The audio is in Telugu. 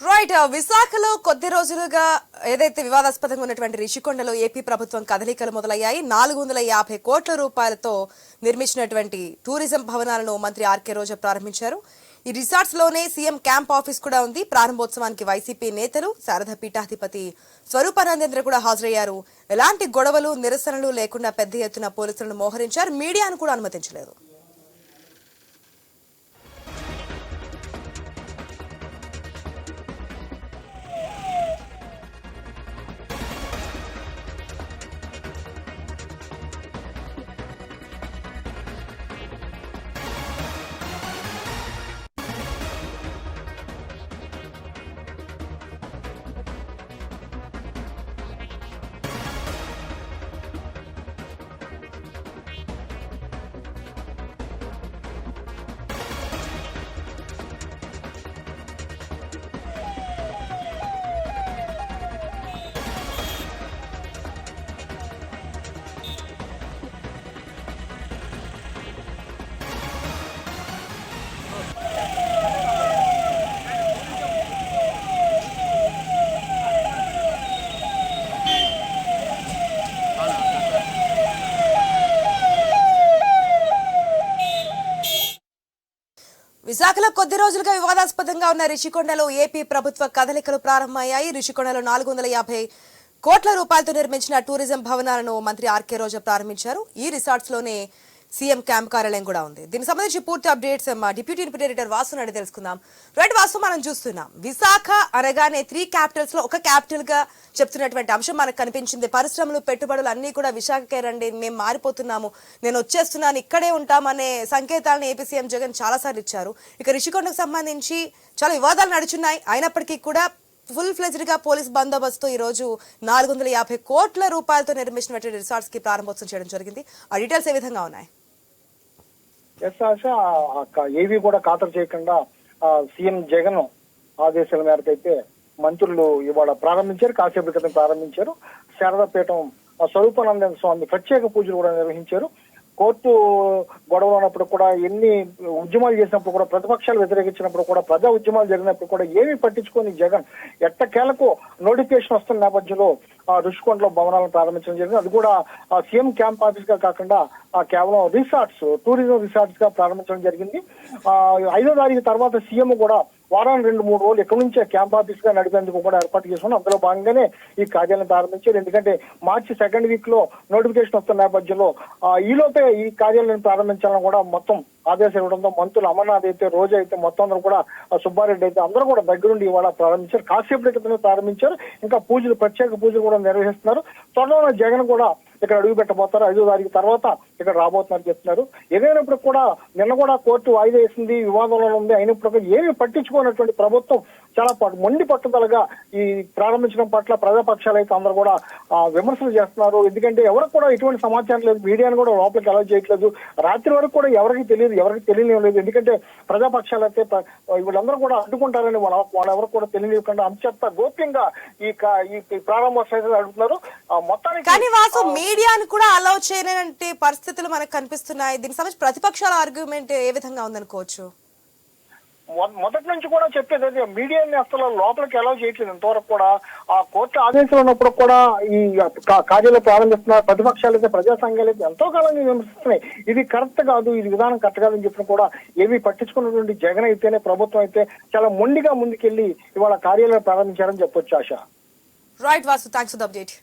రైట్ విశాఖలో కొద్ది రోజులుగా ఏదైతే వివాదాస్పదంగా ఉన్నటువంటి రిషికొండలో ఏపీ ప్రభుత్వం కదలికలు మొదలయ్యాయి. నాలుగు వందల యాభై కోట్ల రూపాయలతో నిర్మించినటువంటి టూరిజం భవనాలను మంత్రి ఆర్కే రోజా ప్రారంభించారు. ఈ రిసార్ట్స్లోనే సీఎం క్యాంప్ ఆఫీస్ కూడా ఉంది. ప్రారంభోత్సవానికి వైసీపీ నేతలు శారద పీఠాధిపతి స్వరూపానందేంద్ర కూడా హాజరయ్యారు. ఎలాంటి గొడవలు నిరసనలు లేకుండా పెద్ద ఎత్తున పోలీసులను మోహరించారు. మీడియాను కూడా అనుమతించలేదు. విశాఖలో కొద్ది రోజులుగా వివాదాస్పదంగా ఉన్న రిషికొండలో ఏపీ ప్రభుత్వ కదలికలు ప్రారంభమయ్యాయి. రిషికొండలో నాలుగు వందల యాభై కోట్ల రూపాయలతో నిర్మించిన టూరిజం భవనాలను మంత్రి ఆర్కే రోజా ప్రారంభించారు. ఈ రిసార్ట్స్లోనే సీఎం క్యాంప్ కార్యాలయం కూడా ఉంది. దీనికి సంబంధించి పూర్తి అప్డేట్స్ మా deputy deputy editor Vasu Naidu తెలుసుకుందాం. రైట్ వాసు మనం చూస్తున్నాం. విశాఖ అనగానే త్రీ క్యాపిటల్స్లో ఒక క్యాపిటల్గా చెప్తున్నటువంటి అంశం మనకు కనిపించింది. పరిశ్రమలు పెట్టుబడులు అన్ని కూడా విశాఖకే రండి మేము మారిపోతున్నాము. నేను వచ్చేస్తున్నాను ఇక్కడే ఉంటామనే సంకేతాలను ఏపీ సీఎం జగన్ చాలాసార్లు ఇచ్చారు. ఇక రిషికొండకు సంబంధించి చాలా వివాదాలు నడుచున్నాయి. అయినప్పటికీ కూడా ఫుల్ ఫ్లెజ్డ్గా పోలీస్ బందోబస్తు ఈ రోజు నాలుగు వందల యాభై కోట్ల రూపాయలతో నిర్మించినటువంటి రిసార్ట్స్కి ప్రారంభోత్సవం చేయడం జరిగింది. ఆ డీటెయిల్స్ ఏ విధంగా ఉన్నాయి? ఎస్ ఆశ ఏవి కూడా ఖాతరు చేయకుండా ఆ, సీఎం జగన్ ఆదేశాల మేరకు అయితే మంత్రులు ఇవాళ ప్రారంభించారు కాసేపు క్రితం ప్రారంభించారు. శారదాపీఠం స్వరూపానంద స్వామి ప్రత్యేక పూజలు కూడా నిర్వహించారు. కోర్టు గొడవలు ఉన్నప్పుడు కూడా ఎన్ని ఉద్యమాలు చేసినప్పుడు కూడా ప్రతిపక్షాలు వ్యతిరేకించినప్పుడు కూడా ప్రజా ఉద్యమాలు జరిగినప్పుడు కూడా ఏమీ పట్టించుకొని జగన్ ఎట్టకేలకు నోటిఫికేషన్ వస్తున్న నేపథ్యంలో ఆ రుషికొండలో భవనాలను ప్రారంభించడం జరిగింది. అది కూడా సీఎం క్యాంప్ ఆఫీస్గా కాకుండా కేవలం రిసార్ట్స్ టూరిజం రిసార్ట్స్గా ప్రారంభించడం జరిగింది. ఆ ఐదో తారీఖు తర్వాత సీఎం కూడా వారానికి రెండు మూడు రోజులు ఎక్కడి నుంచే క్యాంప్ ఆఫీస్గా నడిపేందుకు కూడా ఏర్పాటు చేసుకుని అందులో భాగంగానే ఈ కార్యాలయం ప్రారంభించారు. ఎందుకంటే మార్చి సెకండ్ వీక్లో నోటిఫికేషన్ వస్తున్న నేపథ్యంలో ఈలోపే ఈ కార్యాలయం ప్రారంభించాలని కూడా మొత్తం ఆదేశాలు ఇవ్వడంతో మంత్రులు అమర్నాథ్ అయితే రోజు అయితే మొత్తం అందరూ కూడా సుబ్బారెడ్డి అయితే అందరూ కూడా దగ్గరుండి ఇవాళ ప్రారంభించారు. కాసేపటి క్రితమే ప్రారంభించారు. ఇంకా పూజలు ప్రత్యేక పూజలు కూడా నిర్వహిస్తున్నారు. త్వరలో జగన్ కూడా ఇక్కడ అడుగు పెట్టబోతారు ఐదో తారీఖు తర్వాత ఇక్కడ రాబోతున్నారు చెప్తున్నారు. ఏదైనప్పుడు కూడా నిన్న కూడా కోర్టు వాయిదా వేసింది వివాదంలో ఉంది అయినప్పుడు ఏమీ పట్టించుకోనటువంటి ప్రభుత్వం చాలా మొండి పట్టుదలగా ఈ ప్రారంభించడం పట్ల ప్రజాపక్షాలు అయితే అందరూ కూడా విమర్శలు చేస్తున్నారు. ఎందుకంటే ఎవరికి కూడా ఎటువంటి సమాచారం లేదు. మీడియాను కూడా లోపలికి అలౌ చేయట్లేదు. రాత్రి వరకు కూడా ఎవరికి తెలియదు ఎవరికి తెలియలేదు ఎందుకంటే ప్రజాపక్షాలు అయితే వీళ్ళందరూ కూడా అడ్డుకుంటారని వాళ్ళ వాళ్ళెవరు కూడా తెలియకుండా అంచెత్త గోప్యంగా ఈ ప్రారంభోత్సవం అడుగుతున్నారు. మొత్తానికి మీడియాను కూడా అలౌ చేయలేనంటి పరిస్థితులు మనకు కనిపిస్తున్నాయి. దీనికి సంబంధించి ప్రతిపక్షాల ఆర్గ్యుమెంట్ ఏ విధంగా ఉందనుకోవచ్చు? మొదటి నుంచి కూడా చెప్పేది అదే. మీడియాని అసలు లోపలికి అలౌ చేయట్లేదు. ఇంతవరకు కూడా ఆ కోర్టు ఆదేశాలు ఉన్నప్పుడు కూడా ఈ కార్యాలయం ప్రారంభిస్తున్నారు ప్రతిపక్షాలు అయితే ప్రజా సంఘాలు అయితే ఎంతో కాలంగా విమర్శిస్తున్నాయి. ఇది కరెక్ట్ కాదు ఇది విధానం కరెక్ట్ కాదని చెప్పిన కూడా ఏమీ పట్టించుకున్నటువంటి జగన్ అయితేనే ప్రభుత్వం అయితే చాలా మొండిగా ముందుకెళ్ళి ఇవాళ కార్యాలయం ప్రారంభించారని చెప్పొచ్చు Asha. Right Vasu thanks for the update